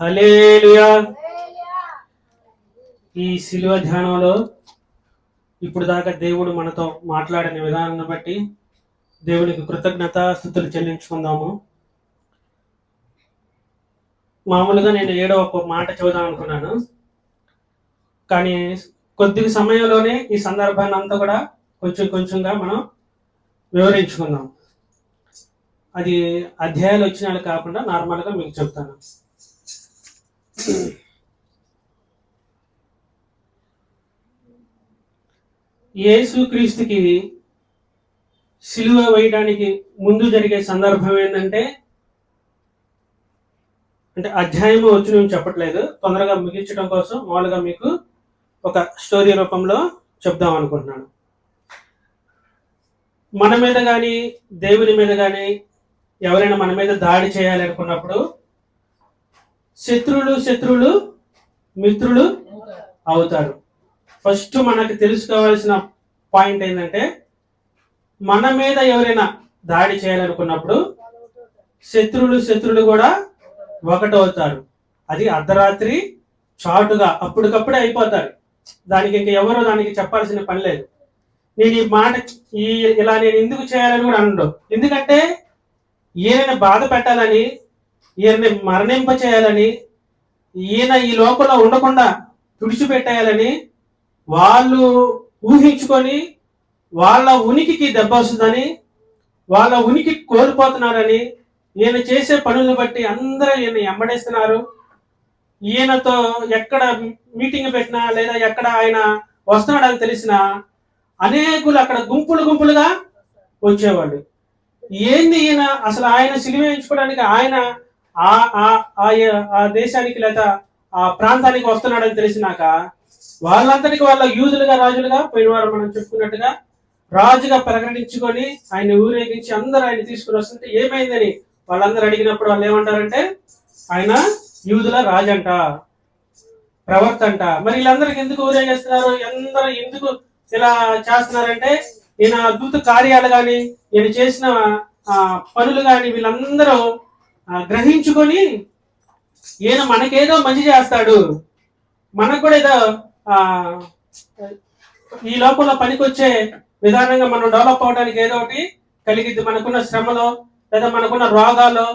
Hallelujah ఈ శిలువ ధ్యానంలో ఇప్పుడు దాకా దేవుడు మనతో మాట్లాడిన విధానాన్ని బట్టి దేవునికి కృతజ్ఞత స్థుతులు చెల్లించుకుందాము. మామూలుగా నేను ఏడో ఒక మాట చెబుదాం అనుకున్నాను. కానీ కొద్ది సమయంలోనే ఈ సందర్భాన్ని అంతా కూడా కొంచెం కొంచెంగా మనం వివరించుకుందాం. అది అధ్యాయాలు వచ్చిన కాకుండా నార్మల్గా మీకు చెప్తాను. యేసు క్రీస్తుకి సిలువ వేయడానికి ముందు జరిగే సందర్భం ఏంటంటే అంటే అధ్యాయము వచ్చి నేను చెప్పట్లేదు. తొందరగా ముగించడం కోసం మామూలుగా మీకు ఒక స్టోరీ రూపంలో చెప్దాం అనుకుంటున్నాను. మన మీద కానీ దేవుని మీద కానీ ఎవరైనా మన మీద దాడి చేయాలి అనుకున్నప్పుడు శత్రులు శత్రువులు మిత్రులు అవుతారు. ఫస్ట్ మనకు తెలుసుకోవాల్సిన పాయింట్ ఏంటంటే మన మీద ఎవరైనా దాడి చేయాలనుకున్నప్పుడు శత్రులు శత్రులు కూడా ఒకటవుతారు. అది అర్ధరాత్రి చాటుగా అప్పటికప్పుడే అయిపోతారు. దానికి ఇంకా ఎవరో దానికి చెప్పాల్సిన పని లేదు. నేను ఈ మాట ఈ ఇలా నేను ఎందుకు చేయాలని కూడా అనడు. ఎందుకంటే ఏదైనా బాధ పెట్టాలని ఈయన్ని మరణింప చేయాలని ఈయన ఈ లోపల ఉండకుండా తుడిచిపెట్టేయాలని వాళ్ళు ఊహించుకొని వాళ్ళ ఉనికికి దెబ్బ వస్తుందని వాళ్ళ ఉనికి కోల్పోతున్నారని ఈయన చేసే పనులను బట్టి అందరూ ఈయన ఎమ్మడేస్తున్నారు. ఈయనతో ఎక్కడ మీటింగ్ పెట్టినా లేదా ఎక్కడ ఆయన వస్తున్నాడని తెలిసినా అనేకులు అక్కడ గుంపులు గుంపులుగా వచ్చేవాళ్ళు. ఏంది ఈయన? అసలు ఆయన సిలివేయించుకోవడానికి ఆయన ఆ ఆ- ఆ- ఆ దేశానికి లేదా ఆ ప్రాంతానికి వస్తున్నాడని తెలిసినాక వాళ్ళంతటికి వాళ్ళ యూదులుగా రాజులుగా పోయిన వారు మనం చెప్పుకున్నట్టుగా రాజుగా ప్రకటించుకొని ఆయన ఊరేగించి అందరూ ఆయన తీసుకుని వస్తుంటే ఏమైందని వాళ్ళందరూ అడిగినప్పుడు వాళ్ళు ఏమంటారంటే ఆయన యూదుల రాజంట ప్రవర్త అంట మరి వీళ్ళందరికి ఎందుకు ఊరేగిస్తున్నారు? అందరూ ఎందుకు ఇలా చేస్తున్నారంటే ఈయన అద్భుత కార్యాలు కానీ నేను చేసిన ఆ, పనులు కానీ వీళ్ళందరూ గ్రహించుకొని ఈయన మనకేదో మంచి చేస్తాడు. మనకు కూడా ఏదో ఈ లోపల పనికొచ్చే విధానంగా మనం డెవలప్ అవడానికి ఏదో ఒకటి కలిగిద్ది. మనకున్న శ్రమలో లేదా మనకున్న రోగాలు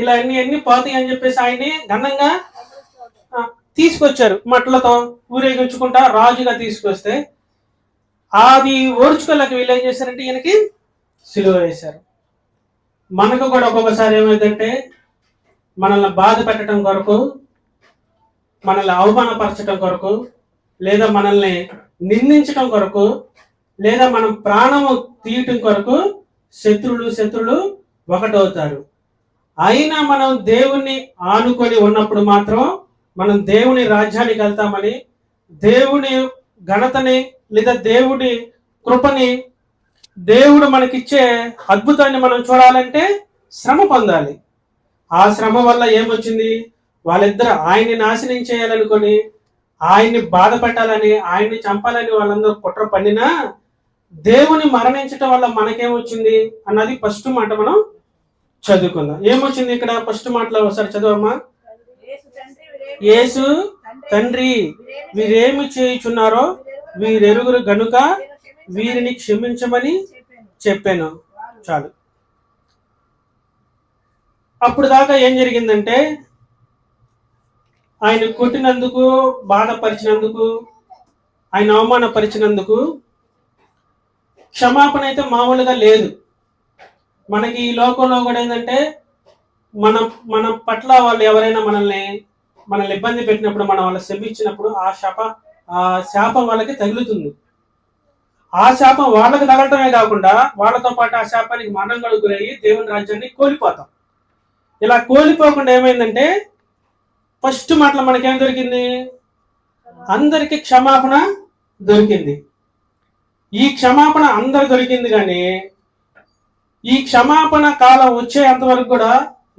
ఇలా అన్ని అన్ని పోతాయి అని చెప్పేసి ఆయన్ని ఘనంగా తీసుకొచ్చారు. మట్లతో ఊరేగించుకుంటా రాజుగా తీసుకొస్తే అది ఓర్చుకోలేక వీళ్ళు ఏం చేశారంటే ఈయనకి సిలువ వేశారు. మనకు కూడా ఒక్కొక్కసారి ఏమైందంటే మనల్ని బాధ పెట్టడం కొరకు మనల్ని అవమానపరచడం కొరకు లేదా మనల్ని నిందించడం కొరకు లేదా మనం ప్రాణము తీయటం కొరకు శత్రులు శత్రులు ఒకటవుతారు. అయినా మనం దేవుణ్ణి ఆనుకొని ఉన్నప్పుడు మాత్రం మనం దేవుని రాజ్యానికి వెళ్తామని దేవుని ఘనతని లేదా దేవుడి కృపని దేవుడు మనకిచ్చే అద్భుతాన్ని మనం చూడాలంటే శ్రమ పొందాలి. ఆ శ్రమ వల్ల ఏమొచ్చింది? వాళ్ళిద్దరు ఆయన్ని నాశనం చేయాలనుకొని ఆయన్ని బాధ పెట్టాలని ఆయన్ని చంపాలని వాళ్ళందరూ కుట్ర పన్నినా దేవుని మరణించటం వల్ల మనకేమొచ్చింది అన్నది ఫస్ట్ మాట మనం చదువుకుందాం. ఏమొచ్చింది ఇక్కడ ఫస్ట్ మాటలో ఒకసారి చదువమ్మా? యేసు యేసు తండ్రి వీరేమి చేయుచున్నారో వీరెరుగురు గనుక వీరిని క్షమించమని చెప్పాను. చాలు. అప్పుడు దాకా ఏం జరిగిందంటే ఆయన కొట్టినందుకు బాధపరిచినందుకు ఆయన అవమానపరిచినందుకు క్షమాపణ అయితే మామూలుగా లేదు. మనకి ఈ లోకంలో కూడా ఏంటంటే మన మన పట్ల వాళ్ళు ఎవరైనా మనల్ని మనల్ని ఇబ్బంది పెట్టినప్పుడు మనం వాళ్ళని శపించినప్పుడు ఆ శాప ఆ శాపం వాళ్ళకి తగులుతుంది. ఆ శాపం వాళ్ళకి తగలటమే కాకుండా వాళ్ళతో పాటు ఆ శాపానికి మరణం కలుగురయ్యి దేవుని రాజ్యాన్ని కోల్పోతాం. ఇలా కోల్పోకుండా ఏమైందంటే ఫస్ట్ మాటలో మనకేం దొరికింది? అందరికీ క్షమాపణ దొరికింది. ఈ క్షమాపణ అందరు దొరికింది కానీ ఈ క్షమాపణ కాలం వచ్చేంత వరకు కూడా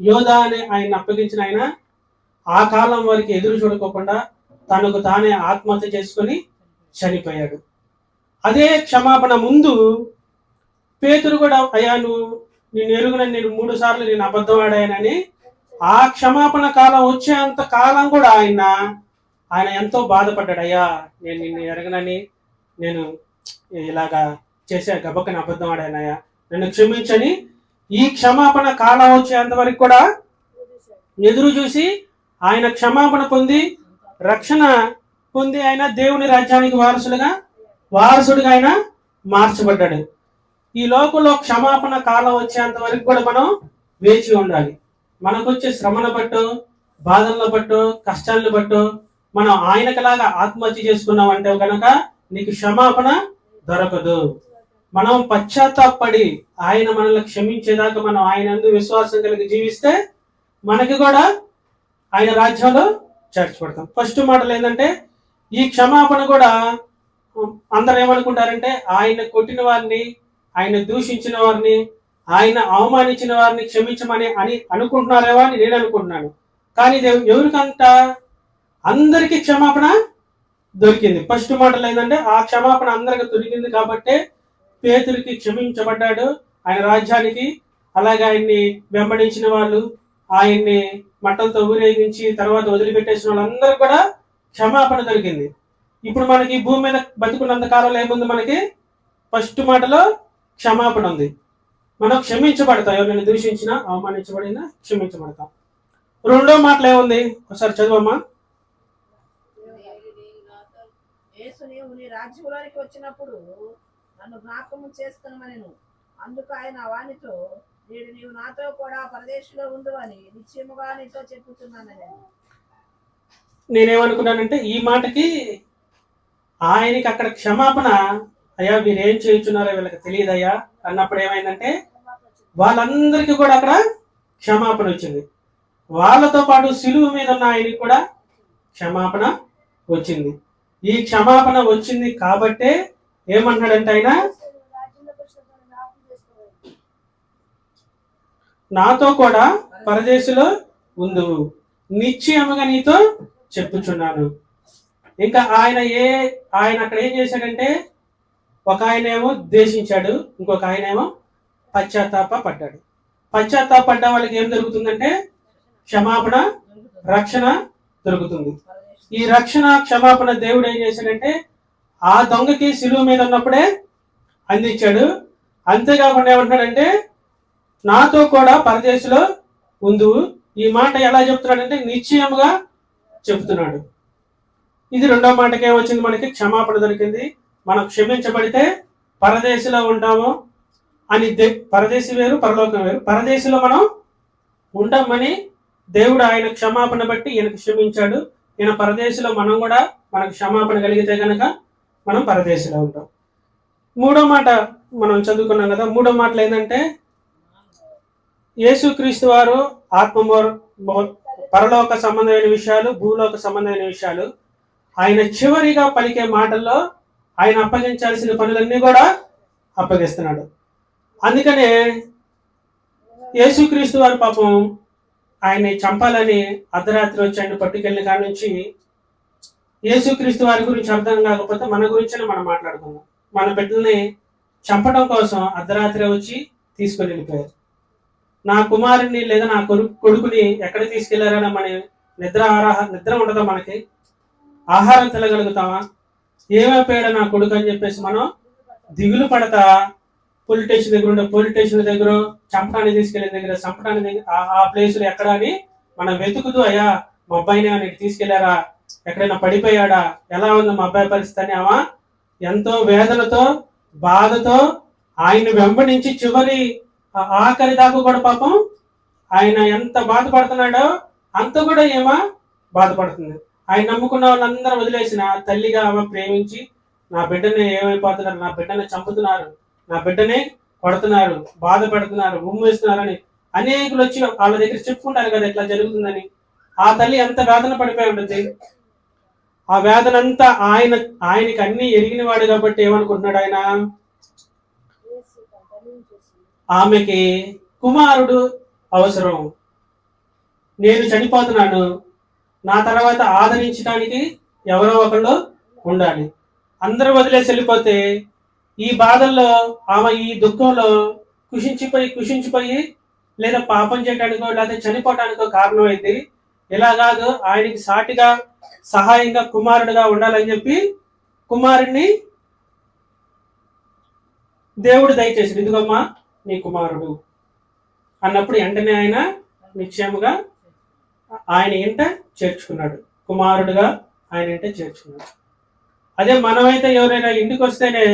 యోధా అని ఆయన అప్పగించిన ఆయన ఆ కాలం వరకు ఎదురు చూడకోకుండా తనకు తానే ఆత్మహత్య చేసుకొని చనిపోయాడు. అదే క్షమాపణ ముందు పేతురు కూడా అయ్యా నువ్వు నేను ఎరుగున నేను మూడు సార్లు నేను అబద్ధం ఆడాయనని ఆ క్షమాపణ కాలం వచ్చేంత కాలం కూడా ఆయన ఆయన ఎంతో బాధపడ్డాడు. అయ్యా నేను నిన్ను ఎరగనని నేను ఇలాగా చేసే గబక్కని అబద్ధం ఆడానయ్యా నన్ను క్షమించని ఈ క్షమాపణ కాలం వచ్చేంత వరకు కూడా ఎదురు చూసి ఆయన క్షమాపణ పొంది రక్షణ పొంది ఆయన దేవుని రాజ్యానికి వారసులుగా వారసుడిగా ఆయన మార్చబడ్డాడు. ఈ లోకంలో క్షమాపణ కాలం వచ్చేంత వరకు కూడా మనం వేచి ఉండాలి. మనకు వచ్చే శ్రమను బట్టు బాధలను బట్టు కష్టాలను బట్టు మనం ఆయనకలాగా ఆత్మహత్య చేసుకున్నామంటే కనుక నీకు క్షమాపణ దొరకదు. మనం పశ్చాత్తాపడి ఆయన మనల్ని క్షమించేదాకా మనం ఆయన యందు విశ్వాసం కలిగి జీవిస్తే మనకి కూడా ఆయన రాజ్యంలో చేర్చబడతాం. ఫస్ట్ మాటలు ఏంటంటే ఈ క్షమాపణ కూడా అందరు ఏమనుకుంటారంటే ఆయన కొట్టిన వారిని ఆయన దూషించిన వారిని ఆయన అవమానించిన వారిని క్షమించమని అని అనుకుంటున్నారేమో అని నేను అనుకుంటున్నాను. కానీ ఎవరికంట? అందరికీ క్షమాపణ దొరికింది. ఫస్ట్ మాటలు ఏంటంటే ఆ క్షమాపణ అందరికి దొరికింది కాబట్టే పేతురికి క్షమించబడ్డాడు. ఆయన రాజ్యానికి అలాగే ఆయన్ని వెంబడించిన వాళ్ళు ఆయన్ని మట్టలతో ఊరేగించి తర్వాత వదిలిపెట్టేసిన వాళ్ళందరూ కూడా క్షమాపణ దొరికింది. ఇప్పుడు మనకి భూమి మీద బతుకున్నంత కాలంలో ఏముంది మనకి? ఫస్ట్ మాటలో క్షమాపణ ఉంది. మనం క్షమించబడతాం. ఎవరిని దూషించినా అవమానించబడినా క్షమించబడతాం. రెండో మాటలు ఏముంది? ఒకసారి చదువమ్మా. రాజ్యంలోనికి వచ్చినప్పుడు నన్ను జ్ఞాపకం చేసుకునమని అందుకు ఆయన వానితో నేడు నీవు నాతో కూడా పరదేశంలో ఉండు అని నిశ్చయముగా నీతో చెప్పుతున్నానని నేనేమనుకున్నానంటే ఈ మాటకి ఆయనకి అక్కడ క్షమాపణ అయ్యా మీరు ఏం చేయించున్నారో వీళ్ళకి తెలియదయ్యా అన్నప్పుడు ఏమైందంటే వాళ్ళందరికీ కూడా అక్కడ క్షమాపణ వచ్చింది. వాళ్ళతో పాటు సిలువు మీద ఉన్న ఆయనకి కూడా క్షమాపణ వచ్చింది. ఈ క్షమాపణ వచ్చింది కాబట్టే ఏమన్నాడంటే ఆయన నాతో కూడా పరదేశిలో ఉందువు నిశ్చయముగా నీతో చెప్పుచున్నాను. ఇంకా ఆయన ఏ ఆయన అక్కడ ఏం చేశాడంటే ఒక ఆయన ఏమో ద్వేషించాడు ఇంకొక ఆయన ఏమో పశ్చాత్తాప పడ్డాడు. పశ్చాత్తాపడ్డ వాళ్ళకి ఏం జరుగుతుందంటే క్షమాపణ రక్షణ దొరుకుతుంది. ఈ రక్షణ క్షమాపణ దేవుడు ఏం చేశాడంటే ఆ దొంగకి సిలువ మీద ఉన్నప్పుడే అందించాడు. అంతేకాకుండా ఏమంటున్నాడంటే నాతో కూడా పరదేశంలో ఉందు ఈ మాట ఎలా చెప్తున్నాడంటే నిశ్చయముగా చెప్తున్నాడు. ఇది రెండో మాటకే వచ్చింది మనకి క్షమాపణ దొరికింది. మనం క్షమించబడితే పరదేశంలో ఉంటాము అని దే- పరదేశి వేరు పరలోకం వేరు. పరదేశంలో మనం ఉండమని దేవుడు ఆయన క్షమాపణ బట్టి ఈయనకు క్షమించాడు. ఈయన పరదేశంలో మనం కూడా మనకు క్షమాపణ కలిగితే కనుక మనం పరదేశంలో ఉంటాం. మూడో మాట మనం చదువుకున్నాం కదా మూడో మాటలు ఏంటంటే యేసుక్రీస్తు వారు ఆత్మ పరలోక సంబంధమైన విషయాలు భూలోక సంబంధమైన విషయాలు ఆయన చివరిగా పలికే మాటల్లో ఆయన అప్పగించాల్సిన పనులన్నీ కూడా అప్పగిస్తున్నాడు. అందుకనే యేసుక్రీస్తు వారి పాపం ఆయన్ని చంపాలని అర్ధరాత్రి వచ్చి ఆయన పట్టుకెళ్ళిన కాడ నుంచి యేసుక్రీస్తు వారి గురించి అర్థం కాకపోతే మన గురించే మనం మాట్లాడుకుందాం. మన బిడ్డల్ని చంపడం కోసం అర్ధరాత్రి వచ్చి తీసుకొని వెళ్ళిపోయారు. నా కుమారుని లేదా నా కొడుకు కొడుకుని ఎక్కడ తీసుకెళ్ళారని మన నిద్ర ఆరాహ నిద్ర ఉండదా మనకి? ఆహారం తినగలుగుతామా ఏమైపోయాడు నా కొడుకు అని చెప్పేసి మనం దిగులు పడతా? పోలీస్ స్టేషన్ దగ్గర ఉండే పోలీస్ స్టేషన్ దగ్గర చంపడానికి తీసుకెళ్ళే దగ్గర చంపడానికి దగ్గర ఆ- ఆ ప్లేసులు ఎక్కడ అని మనం వెతుకుతూ అయ్యా మా అబ్బాయిని ఏమైనా తీసుకెళ్ళారా? ఎక్కడైనా పడిపోయాడా? ఎలా ఉంది మా అబ్బాయి పరిస్థితి? అని ఆమె ఎంతో వేదనతో బాధతో ఆయన వెంబడించి చివరి ఆఖరి దాకా కూడా పాపం ఆయన ఎంత బాధపడుతున్నాడో అంత కూడా ఏమో బాధపడుతుంది. ఆయన నమ్ముకున్న వాళ్ళందరూ వదిలేసిన తల్లిగా ఆమె ప్రేమించి నా బిడ్డని ఏమైపోతున్నారు? నా బిడ్డని చంపుతున్నారు. నా బిడ్డనే కొడుతున్నారు. బాధ పెడుతున్నారు ఉమ్మేస్తున్నారని అనేకులు వచ్చి వాళ్ళ దగ్గర చెప్పుకుంటారు కదా ఇట్లా జరుగుతుందని. ఆ తల్లి ఎంత వేదన పడిపోయి ఉంటుంది? ఆ వేదన అంతా ఆయన ఆయనకి అన్ని ఎరిగిన వాడు కాబట్టి ఏమనుకుంటున్నాడు ఆయన? ఆమెకి కుమారుడు అవసరం. నేను చనిపోతున్నాను. నా తర్వాత ఆదరించడానికి ఎవరో ఒకళ్ళు ఉండాలి. అందరూ వదిలేసి వెళ్ళిపోతే ఈ బాధల్లో ఆమె ఈ దుఃఖంలో కుషించిపోయి కుషించిపోయి లేదా పాపం చేయడానికో లేదా చనిపోవడానికో కారణం అయింది ఇలా కాదు ఆయనకి సాటిగా సహాయంగా కుమారుడుగా ఉండాలని చెప్పి కుమారుడిని దేవుడు దయచేసి ఇదిగమ్మా నీ కుమారుడు అన్నప్పుడు వెంటనే ఆయన నిశ్చయముగా ఆయన ఇంట చేర్చుకున్నాడు. కుమారుడుగా ఆయన ఇంట చేర్చుకున్నాడు. అదే మనమైతే ఎవరైనా ఇంటికి వస్తేనే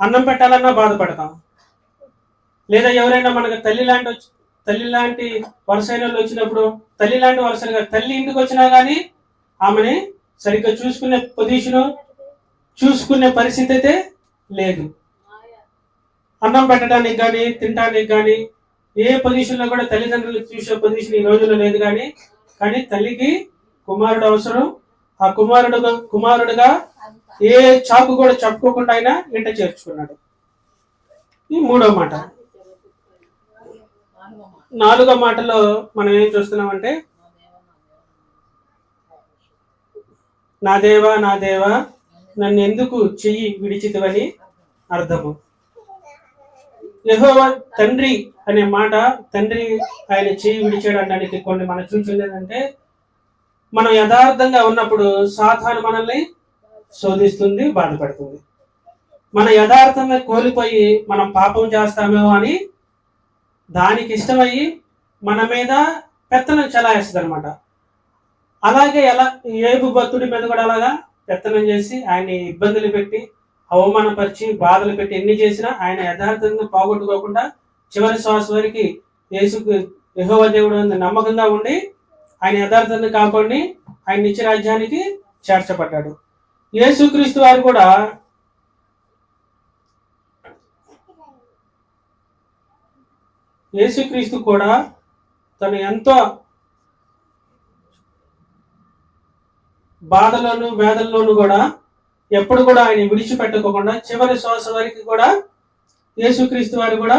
అన్నం పెట్టాలన్నా బాధపడతాం. లేదా ఎవరైనా మనకు తల్లి లాంటి వచ్చి తల్లి లాంటి వరుసైన వాళ్ళు వచ్చినప్పుడు తల్లి లాంటి వరుసలుగా తల్లి ఇంటికి వచ్చినా కానీ ఆమెని సరిగ్గా చూసుకునే పొజిషను చూసుకునే పరిస్థితి అయితే లేదు. అన్నం పెట్టడానికి కానీ తినడానికి కానీ ఏ పొజిషన్లో కూడా తల్లిదండ్రులు చూసే పొజిషన్ ఈ రోజుల్లో లేదు కానీ కానీ తల్లికి కుమారుడు అవసరం. ఆ కుమారుడుగా కుమారుడుగా ఏ చాకు కూడా చెప్పుకోకుండా ఆయన ఇంట చేర్చుకున్నాడు. ఈ మూడో మాట. నాలుగో మాటలో మనం ఏం చూస్తున్నామంటే నా దేవా నా దేవా నన్ను ఎందుకు చెయ్యి విడిచితివని అర్థము. యహోవా తండ్రి అనే మాట తండ్రి ఆయన చెయ్యి విడిచేయడానికి కొన్ని మనం చూసింది మనం యథార్థంగా ఉన్నప్పుడు సాధారణ మనల్ని శోధిస్తుంది బాధపడుతుంది. మన యథార్థంగా కోల్పోయి మనం పాపం చేస్తామేమో అని దానికి ఇష్టమయ్యి మన మీద పెత్తనం చలాయిస్తుంది అనమాట అలాగే ఎలా ఏబు భక్తుడి మీద కూడా అలాగా పెత్తనం చేసి ఆయన్ని ఇబ్బందులు పెట్టి అవమానపరిచి బాధలు పెట్టి ఎన్ని చేసినా ఆయన యథార్థంగా పోగొట్టుకోకుండా చివరి శ్వాస వరకు యేసు యహోవ దేవుడు నమ్మకంగా ఉండి ఆయన యథార్థాన్ని కాపాడి ఆయన నిత్య రాజ్యానికి చేర్చబడ్డాడు. యేసుక్రీస్తు వారు కూడా యేసుక్రీస్తు కూడా తను ఎంతో బాధలోను వేదల్లోనూ కూడా ఎప్పుడు కూడా ఆయన విడిచిపెట్టుకోకుండా చివరి శ్వాస వరకు కూడా యేసుక్రీస్తు వారు కూడా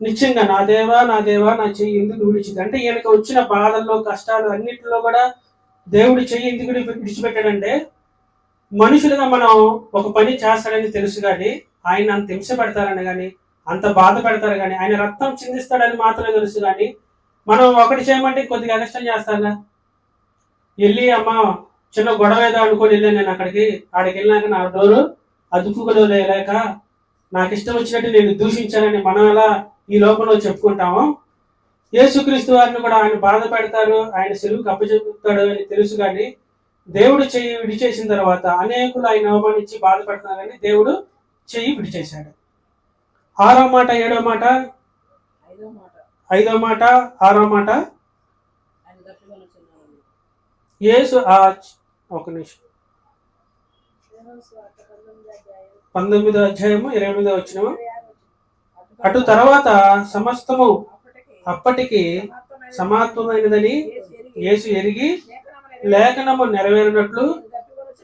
నిశ్చయంగా నా దేవా నా దేవా నా చెయ్యి ఎందుకు విడిచింది? అంటే ఈయనకు వచ్చిన బాధల్లో కష్టాలు అన్నిటిలో కూడా దేవుడి చెయ్యి ఎందుకు విడిచిపెట్టాడంటే మనుషులుగా మనం ఒక పని చేస్తాడని తెలుసు కానీ ఆయన అంత హింస పెడతారని కానీ అంత బాధ పెడతారు కానీ ఆయన రక్తం చిందిస్తాడని మాత్రమే తెలుసు కానీ మనం ఒకటి చేయమంటే కొద్దిగా అనిష్టం చేస్తాగా వెళ్ళి అమ్మ చిన్న గొడవ ఏదో అనుకొని వెళ్ళాను నేను అక్కడికి. ఆడికి వెళ్ళినాక నా డోరు అదుపుకులో లేక నాకు ఇష్టం వచ్చినట్టు నేను దూషించానని మనం ఎలా ఈ లోకంలో చెప్పుకుంటాము. యేసుక్రీస్తు వారిని కూడా ఆయన బాధ పెడతారు ఆయన సెలువుకి అప్పచెప్పుతాడు అని తెలుసు కానీ దేవుడు చెయ్యి విడిచేసిన తర్వాత అనేకులు ఆయన అవమానించి బాధపడుతున్నారని దేవుడు చెయ్యి విడిచేశాడు. ఆరో మాట ఏడో మాట? ఐదో మాట. ఆరో మాట? యేసు ఆ ఒక నిమిషం. పంతొమ్మిదో అధ్యాయము ఇరవై ఎనిమిదో వచ్చినము అటు తర్వాత సమస్తము అప్పటికి సమాప్తమైనదని యేసు ఎరిగి లేఖనము నెరవేరినట్లు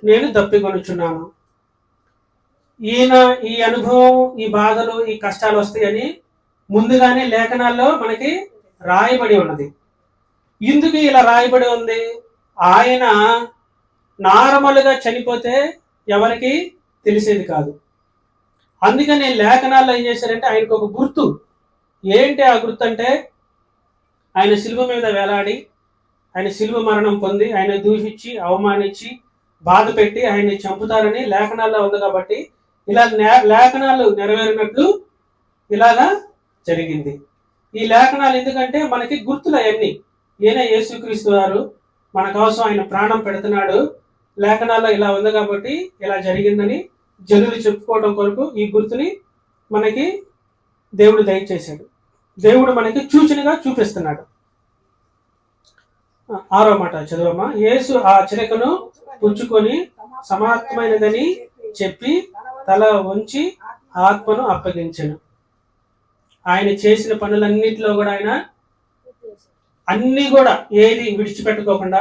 నేను తప్పికొనుచున్నాను. ఈయన ఈ అనుభవం ఈ బాధలు ఈ కష్టాలు వస్తాయని ముందుగానే లేఖనాల్లో మనకి రాయబడి ఉన్నది. ఎందుకు ఇలా రాయబడి ఉంది? ఆయన నార్మల్గా చనిపోతే ఎవరికి తెలిసేది కాదు. అందుకని లేఖనాల్లో ఏం చేశారంటే ఆయనకు ఒక గుర్తు. ఏంటి ఆ గుర్తు అంటే ఆయన శిల్వ మీద వేలాడి ఆయన శిల్వ మరణం పొంది ఆయన దూషించి అవమానించి బాధ పెట్టి ఆయన్ని చంపుతారని లేఖనాల్లో ఉంది కాబట్టి ఇలా నే- లేఖనాలు నెరవేరినట్లు ఇలాగా జరిగింది. ఈ లేఖనాలు ఎందుకంటే మనకి గుర్తులు అవన్నీ. ఈయన యేసుక్రీస్తు వారు మన కోసం ఆయన ప్రాణం పెడుతున్నాడు. లేఖనాల్లో ఇలా ఉంది కాబట్టి ఇలా జరిగిందని జనులు చెప్పుకోవడం కొరకు ఈ గుర్తుని మనకి దేవుడు దయచేశాడు. దేవుడు మనకి సూచనగా చూపిస్తున్నాడు. ఆరో మాట చదువమ్మా. యేసు ఆ చిరకను పుచ్చుకొని సమాప్తమైనదని చెప్పి తల వంచి ఆత్మను అప్పగించను. ఆయన చేసిన పనులన్నిటిలో కూడా ఆయన అన్ని కూడా ఏది విడిచిపెట్టుకోకుండా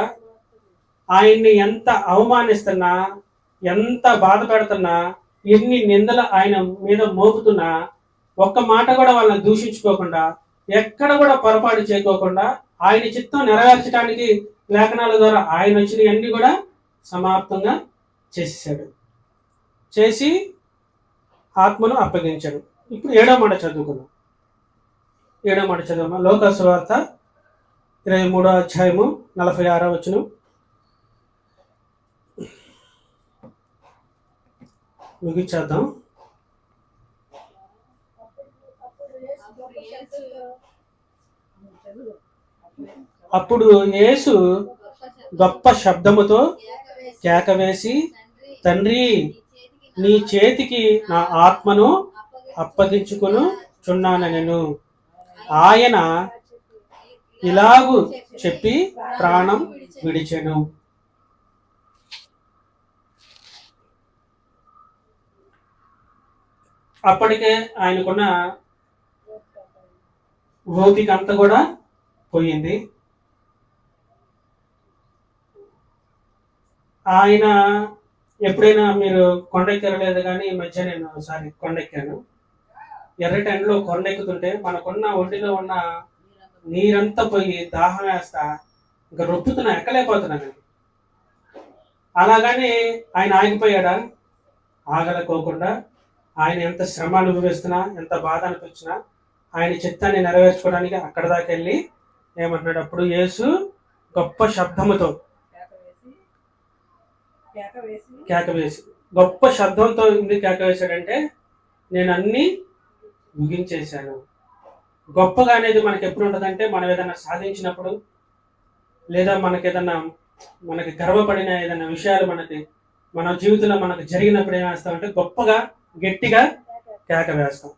ఆయన్ని ఎంత అవమానిస్తున్నా ఎంత బాధ పెడుతున్నా ఎన్ని నిందలు ఆయన మీద మోపుతున్నా ఒక్క మాట కూడా వాళ్ళని దూషించుకోకుండా ఎక్కడ కూడా పొరపాటు చేయకోకుండా ఆయన చిత్తం నెరవేర్చడానికి లేఖనాల ద్వారా ఆయన వచ్చినవన్నీ కూడా సమాప్తంగా చేసేసాడు చేసి ఆత్మను అప్పగించాడు. ఇప్పుడు ఏడో మాట చదువుకున్నాం ఏడో మాట చదువు లోకాసు ఇరవై మూడో అధ్యాయము నలభై ఆరో వచ్చును ముగించేద్దాం. అప్పుడు యేసు గొప్ప శబ్దముతో కేక వేసి తండ్రి నీ చేతికి నా ఆత్మను అప్పగించుకును నేను. ఆయన ఇలాగు చెప్పి ప్రాణం విడిచెను. అప్పటికే ఆయనకున్న ఓపిక అంతా కూడా పోయింది. ఆయన ఎప్పుడైనా మీరు కొండెక్కరలేదు కానీ ఈ మధ్య నేను ఒకసారి కొండెక్కాను. ఎర్ర టైంలో కొండెక్కుతుంటే మనకున్న ఒంటిలో ఉన్న నీరంతా పోయి దాహం వేస్తా ఇంకా రొప్పుతున్నా ఎక్కలేకపోతున్నా నేను. అలాగని ఆయన ఆగిపోయాడా? ఆగలకోకుండా ఆయన ఎంత శ్రమ అనుభవిస్తున్నా ఎంత బాధ అనిపించినా ఆయన చిత్తాన్ని నెరవేర్చుకోవడానికి అక్కడ దాకా వెళ్ళి ఏమంటున్నాడు? అప్పుడు యేసు గొప్ప శబ్దముతో కేక వేసి గొప్ప శబ్దంతో ఎందుకు కేక వేశాడంటే నేను అన్ని ముగించేశాను. గొప్పగా అనేది మనకి ఎప్పుడు ఉంటుందంటే మనం ఏదైనా సాధించినప్పుడు లేదా మనకి ఏదైనా మనకి గర్వపడిన ఏదైనా విషయాలు మనకి మన జీవితంలో మనకు జరిగినప్పుడు ఏమేస్తామంటే గొప్పగా గట్టిగా కేక వేస్తాం.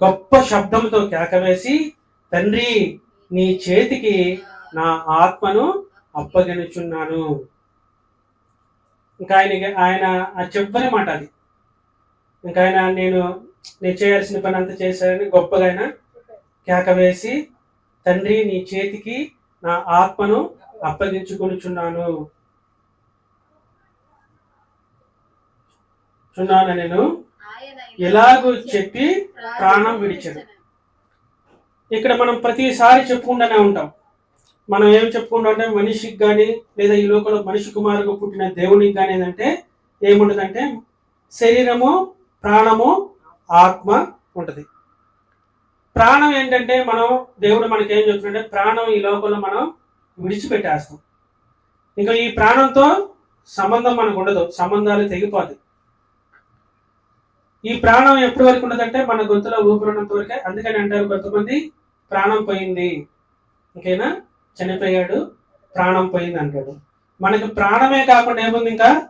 గొప్ప శబ్దంతో కేక వేసి తండ్రి నీ చేతికి నా ఆత్మను అప్పగించున్నాను ఇంకా ఆయనకి ఆయన ఆ చెప్పని మాట అది. ఇంకా ఆయన నేను నేను చేయాల్సిన పని అంతా చేశానని గొప్పగా ఆయన కేక వేసి తండ్రి నీ చేతికి నా ఆత్మను అప్పగించుకొనుచున్నాను. చున్నాను నేను. ఎలాగో చెప్పి ప్రాణం విడిచాడు. ఇక్కడ మనం ప్రతిసారి చెప్పుకుంటూనే ఉంటాం. మనం ఏం చెప్పుకుంటాం అంటే మనిషికి కానీ లేదా ఈ లోకంలో మనిషి కుమారుగా పుట్టిన దేవునికి కానీ ఏంటంటే ఏముంటుందంటే శరీరము ప్రాణము ఆత్మ ఉంటుంది. ప్రాణం ఏంటంటే మనం దేవుడు మనకి ఏం చెప్తుందంటే ప్రాణం ఈ లోకంలో మనం విడిచిపెట్టేస్తాం. ఇంకా ఈ ప్రాణంతో సంబంధం మనకు ఉండదు. సంబంధాలు తెగిపోతాయి. ఈ ప్రాణం ఎప్పటి వరకు ఉండదంటే మన గొంతులో ఊపిరినంత వరకే అందుకని అంటారు కొంతమంది ప్రాణం పోయింది. ఓకేనా? చనిపోయాడు ప్రాణం పోయింది అంటాడు. మనకి ప్రాణమే కాకుండా ఏముంది ఇంకా?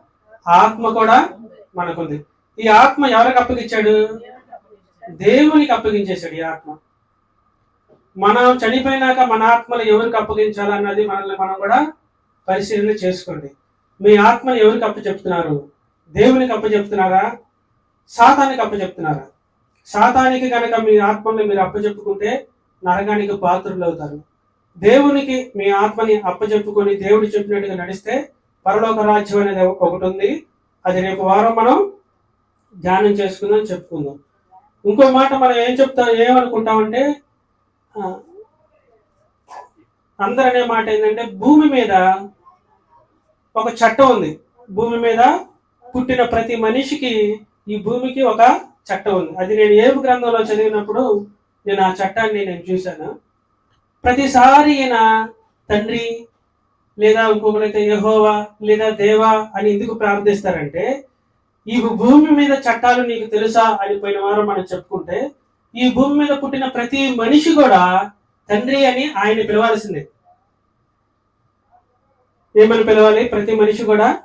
ఆత్మ కూడా మనకుంది. ఈ ఆత్మ ఎవరికి అప్పగించాడు? దేవునికి అప్పగించేశాడు ఈ ఆత్మ. మనం చనిపోయినాక మన ఆత్మలు ఎవరికి అప్పగించాలన్నది మనల్ని మనం కూడా పరిశీలన చేసుకోండి. మీ ఆత్మను ఎవరికి అప్పచెప్తున్నారు? దేవునికి అప్పచెప్తున్నారా? సాతానికి అప్పచెప్తున్నారా సాతానికి కనుక మీ ఆత్మని మీరు అప్పచెప్పుకుంటే నరకానికి పాత్రులు అవుతారు. దేవునికి మీ ఆత్మని అప్పచెప్పుకొని దేవుడు చెప్పినట్టుగా నడిస్తే పరలోక రాజ్యం అనేది ఒకటి ఉంది. అది రేపు వారం మనం ధ్యానం చేసుకుందాం చెప్పుకుందాం. ఇంకో మాట మనం ఏం చెప్తాం ఏమనుకుంటామంటే ఆ, అందరు అనే మాట ఏంటంటే భూమి మీద ఒక చట్టం ఉంది. భూమి మీద పుట్టిన ప్రతి మనిషికి ఈ భూమికి ఒక చట్టం ఉంది. అది నేను ఏబు గ్రంథంలో చదివినప్పుడు నేను ఆ చట్టాన్ని నేను చూశాను. ప్రతిసారి ఈయన తండ్రి లేదా ఇంకొకరైతే యహోవా లేదా దేవా అని ఎందుకు ప్రార్థిస్తారంటే ఈ భూమి మీద చట్టాలు నీకు తెలుసా అని పోయిన వారం మనం చెప్పుకుంటే ఈ భూమి మీద పుట్టిన ప్రతి మనిషి కూడా తండ్రి అని ఆయన పిలవాల్సిందే. ఏమని పిలవాలి? ప్రతి మనిషి కూడా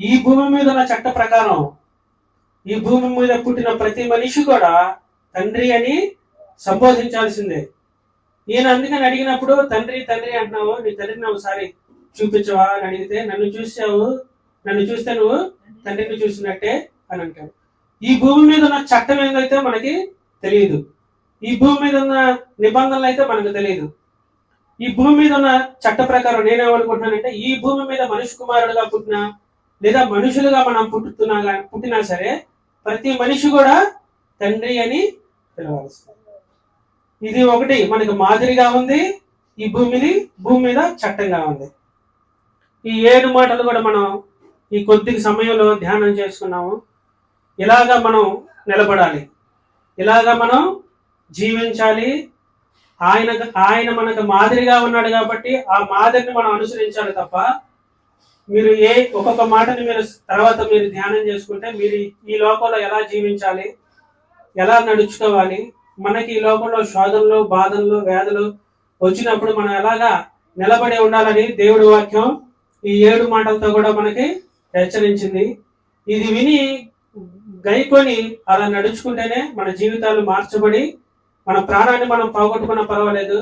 ఈ భూమి మీద ఉన్న చట్ట ప్రకారం ఈ భూమి మీద పుట్టిన ప్రతి మనిషి కూడా తండ్రి అని సంబోధించాల్సిందే. నేను అందుకని అడిగినప్పుడు తండ్రి తండ్రి అంటున్నావు నీ తండ్రిని ఒకసారి చూపించవా? అని అడిగితే నన్ను చూసావు నన్ను చూస్తే నువ్వు తండ్రిని చూసినట్టే అని అంటాడు. ఈ భూమి మీద ఉన్న చట్టం ఏందైతే మనకి తెలియదు. ఈ భూమి మీద ఉన్న నిబంధనలు అయితే మనకు తెలియదు. ఈ భూమి మీద ఉన్న చట్ట ప్రకారం నేనేమనుకుంటున్నానంటే ఈ భూమి మీద మనిషి కుమారుడుగా పుట్టిన లేదా మనుషులుగా మనం పుట్టుతున్నా పుట్టినా సరే ప్రతి మనిషి కూడా తండ్రి అని పిలవాల్సింది ఇది ఒకటి మనకి మాదిరిగా ఉంది. ఈ భూమిది భూమి మీద చట్టంగా ఉంది. ఈ ఏడు మాటలు కూడా మనం ఈ కొద్ది సమయంలో ధ్యానం చేసుకున్నాము. ఇలాగా మనం నిలబడాలి. ఇలాగా మనం జీవించాలి. ఆయన ఆయన మనకు మాదిరిగా ఉన్నాడు కాబట్టి ఆ మాదిరిని మనం అనుసరించాలి తప్ప మీరు ఏ ఒక్కొక్క మాటని మీరు తర్వాత మీరు ధ్యానం చేసుకుంటే మీరు ఈ లోకంలో ఎలా జీవించాలి? ఎలా నడుచుకోవాలి? మనకి ఈ లోకంలో శోధనలు బాధలు వ్యాధులు వచ్చినప్పుడు మనం ఎలాగా నిలబడి ఉండాలని దేవుడి వాక్యం ఈ ఏడు మాటలతో కూడా మనకి హెచ్చరించింది. ఇది విని గైకొని అలా నడుచుకుంటేనే మన జీవితాలు మార్చబడి మన ప్రాణాన్ని మనం పోగొట్టుకున్న పర్వాలేదు.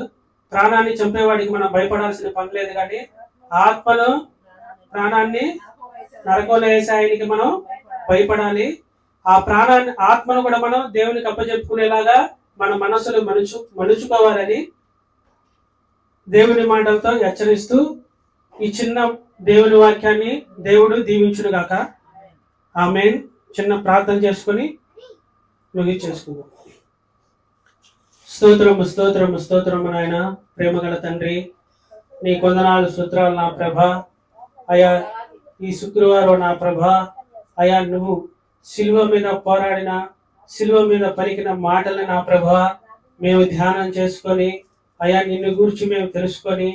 ప్రాణాన్ని చంపేవాడికి మనం భయపడాల్సిన పని లేదు కానీ ఆత్మను ప్రాణాన్ని నరకంలో వేసే ఆయనకి మనం భయపడాలి. ఆ ప్రాణాన్ని ఆత్మను కూడా మనం దేవునికి అప్పచెప్పుకునేలాగా మన మనసులు మనుచు మలుచుకోవాలని దేవుని మాటలతో హెచ్చరిస్తూ ఈ చిన్న దేవుని వాక్యాన్ని దేవుడు దీవించుడు గాక. ఆమె చిన్న ప్రార్థన చేసుకుని ముగించేసుకుందాం స్తోత్రము స్తోత్రము స్తోత్రము నాయన. ప్రేమగల తండ్రి నీ కొందనాలు సూత్రాలు నా ప్రభ. అయా ఈ శుక్రవారం నా ప్రభ అయా నువ్వు సిల్వ మీద పోరాడిన సిల్వ మీద పలికిన మాటలు నా ప్రభ మేము ధ్యానం చేసుకొని అయా నిన్ను గురించి మేము తెలుసుకొని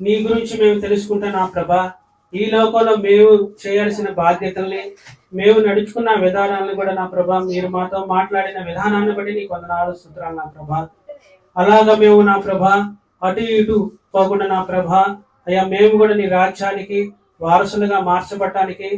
నీ గురించి మేము తెలుసుకుంటే నా ప్రభ ఈ లోకంలో మేము చేయాల్సిన బాధ్యతల్ని మేము నడుచుకున్న విధానాలను కూడా నా ప్రభ మీరు మాతో మాట్లాడిన విధానాన్ని బట్టి నీ కొందనాలు సూత్రాలు నా ప్రభ. అలాగా మేము నా ప్రభ అటు ఇటు పోకుండా నా ప్రభ అయ్యా మేము కూడా నీ రాజ్యానికి వారసులుగా మార్చబడటానికి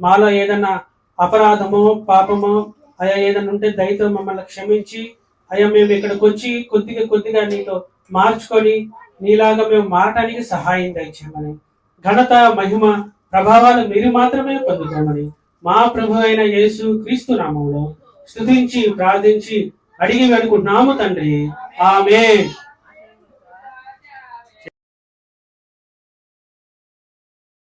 మాలో ఏదన్నా అపరాధమో పాపమో అయ్యా ఏదైనా ఉంటే దయతో మమ్మల్ని క్షమించి అయ్యా మేము ఇక్కడికి వచ్చి కొద్దిగా కొద్దిగా నీతో మార్చుకొని నీలాగా మేము మారటానికి సహాయం దయచేయమని. ఘనత మహిమ ప్రభావాలు మీరు మాత్రమే పొందుతామని మా ప్రభు అయిన యేసు క్రీస్తు నామంలో స్థుతించి ప్రార్థించి అడిగి వేడుకుంటున్నాము తండ్రి. ఆమె